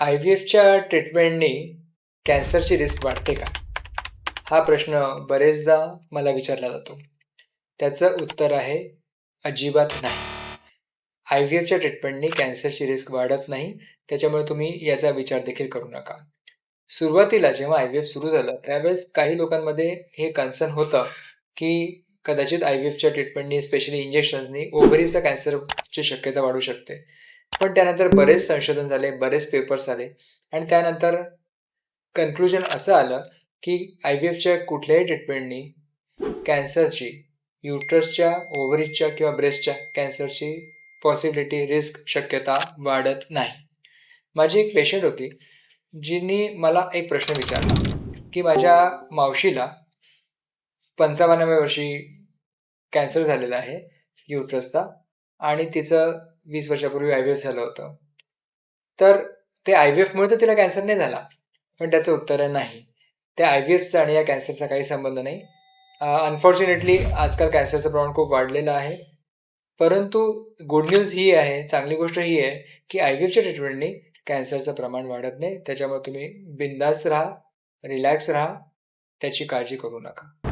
I V एफच्या ट्रीटमेंटनी कॅन्सरची रिस्क वाढते का? हा प्रश्न बरेचदा मला विचारला जातो. त्याचं उत्तर आहे अजिबात नाही. आय व्ही एफच्या ट्रीटमेंटनी कॅन्सरची रिस्क वाढत नाही त्याच्यामुळे तुम्ही याचा विचार देखील करू नका. सुरुवातीला जेव्हा आय व्ही एफ सुरू झालं त्यावेळेस काही लोकांमध्ये हे कन्सर्न होतं की कदाचित आय व्ही एफच्या ट्रीटमेंटनी स्पेशली इंजेक्शन्सनी ओव्हरीचा कॅन्सरची शक्यता वाढू शकते. पण त्यानंतर बरेच संशोधन झाले बरेच पेपर्स आले. आणि त्यानंतर कन्क्लुजन असं आलं की आय व्ही एफच्या कुठल्याही ट्रीटमेंटनी कॅन्सरची युट्रसच्या ओव्हरीजच्या किंवा ब्रेस्टच्या कॅन्सरची पॉसिबिलिटी रिस्क शक्यता वाढत नाही. माझी एक पेशंट होती जिनी मला एक प्रश्न विचारला की माझ्या मावशीला पंचावन्नाव्या वर्षी कॅन्सर झालेला आहे युट्रसचा आणि तिचं वीस वर्षापूर्वी आय व्ही एफ झालं होतं. तर ते आय व्ही एफमुळे तर तिला कॅन्सर नाही झाला. पण त्याचं उत्तर आहे नाही. त्या आय व्ही एफचा आणि या कॅन्सरचा काही संबंध नाही. अनफॉर्च्युनेटली आजकाल कॅन्सरचं प्रमाण खूप वाढलेलं आहे. परंतु गुड न्यूज ही आहे चांगली गोष्ट ही आहे की आय व्ही एफच्या ट्रीटमेंटनी कॅन्सरचं प्रमाण वाढत नाही. त्याच्यामुळे तुम्ही बिंदास्त राहा रिलॅक्स राहा त्याची काळजी करू नका.